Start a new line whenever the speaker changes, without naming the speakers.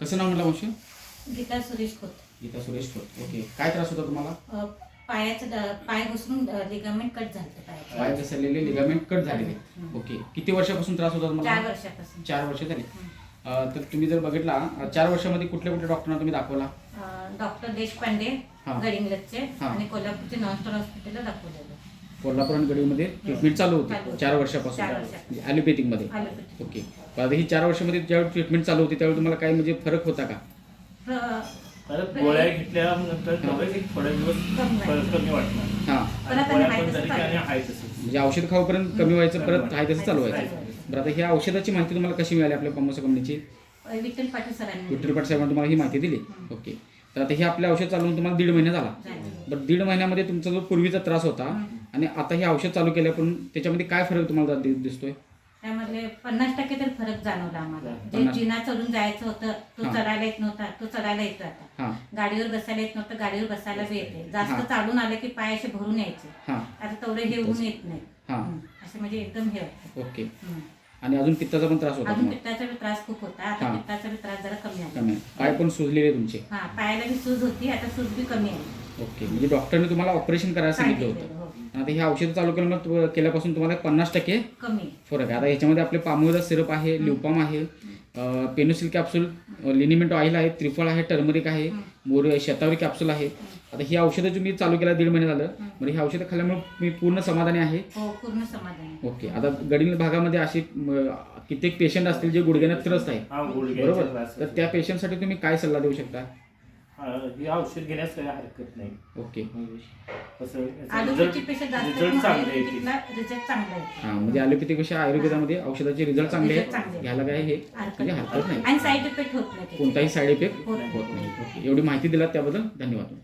कसं नाव म्हटलं मावशी?
गीता सुरेश खोत.
गीता सुरेश खोत. ओके. काय त्रास होता तुम्हाला?
अ, पायाचं पाय घुसरून लिगामेंट कट झालं पायाचं.
पाय घसरलेले लिगामेंट कट झालेले. ओके. किती वर्षापासून त्रास होता
चार
तुम्हाला
वर्षापासून.
चार वर्ष झाली. अं, तर तुम्ही जर बघितला अं, चार वर्षामध्ये कुठल्या कुठल्या डॉक्टरांना तुम्ही दाखवला?
डॉक्टर देशपांडे
हा.
गडिंग्लजचे
हा.
आणि कोल्हापूरचे नॉनस्टॉर हॉस्पिटलला दाखवलेलं.
कोल्हापूर आणि गडीमध्ये ट्रीटमेंट चालू होती. चार वर्षापासून. म्हणजे ॲलोपॅथिकमध्ये
Allopathic.
ओके आता ही चार वर्षामध्ये ज्यावेळी ट्रीटमेंट चालू होती त्यावेळी तुम्हाला काय म्हणजे फरक होता का?
गोळ्या घेतल्यानंतर थोडे दिवस
कमी
वाटणार
हां. म्हणजे औषध खाऊपर्यंत कमी व्हायचं परत आहे तसं चालू व्हायचं. बरं आता ह्या औषधाची माहिती तुम्हाला कशी मिळाली आपल्या कॉमर्स कंपनीची?
विठ्ठल पाटील सरांनी.
विठ्ठल पाट साहेबांनी तुम्हाला ही माहिती दिली. ओके तर आता हे आपले औषध चालवून तुम्हाला दीड महिना झाला.
झालं.
बरं दीड महिन्यामध्ये तुमचा जो पूर्वीचा त्रास होता आणि आता हे औषध चालू केलं पण त्याच्यामध्ये काय फरक तुम्हाला दि- दिसतोय?
त्यामधले पन्नास टक्के तर फरक जाणवला आम्हाला. जे
पन्नास-
जिना चढून जायचं होतं तो. चढायला येत नव्हता तो चढायला येतो आता.
हां.
गाडीवर बसायला येत नव्हतं गाडीवर बसायला बी येते.
हा.
जास्त चालून आलं की पाय असे भरून यायचे.
हां.
आता तेवढे हे होऊन येत नाही.
हां.
हं. असं म्हणजे एकदम हे
ओके.
हं.
आणि अजून पित्ताचा पण त्रास होता
अजून
तुम्हाला?
पित्ताचा बी त्रास खूप होता. आता. पित्ताचा बी त्रास जरा कमी आला.
कमी. आहे. पाय पण सुजलेले तुमचे.
हा पायाला बी सूज होती आता सूज बी कमी आली.
ओके म्हणजे डॉक्टरने तुम्हाला ऑपरेशन करायला सांगितलं होतं.
हो.
आता हे औषध चालू केलं मग तु- केल्यापासून तुम्हाला पन्नास टक्के
कमी.
फरक आहे. आता याच्यामध्ये आपले पामोदा सिरप आहे लिवपाम आहे पेनोसिल कॅप्सूल लिनिमेंट ऑइल आहे त्रिफळ आहे टर्मरिक आहे मोर शतावरी कॅप्सूल आहे. आता ही औषधं तुम्ही चालू केला दीड महिने झालं म्हणजे ही औषधं खाल्ल्यामुळे मी पूर्ण समाधानी आहे.
हो पूर्ण समाधान.
ओके आता गडील भागामध्ये असे कित्येक पेशंट असतील जे गुडघ्याने त्रस्त आहे
हा
बरोबर?
त्रास
तर त्या पेशंटसाठी तुम्ही काय सल्ला देऊ शकता?
हा, हे औषध घेण्यास काही हरकत नाही.
ओके.
पेक्षा
रिझल्ट चांगले येते
आयुर्वेदिकला रिझल्ट चांगला आहे
हां म्हणजे ॲलोपॅथीपेक्षा आयुर्वेदामध्ये औषधाचे रिझल्ट चांगले
Result
आहेत. घ्यायला काय हे? म्हणजे हरकत नाही.
आणि साईड इफेक्ट होत नाही त्याचे.
कोणताही साईड इफेक्ट
होत
होत नाही. ओके एवढी माहिती दिलात त्याबद्दल धन्यवाद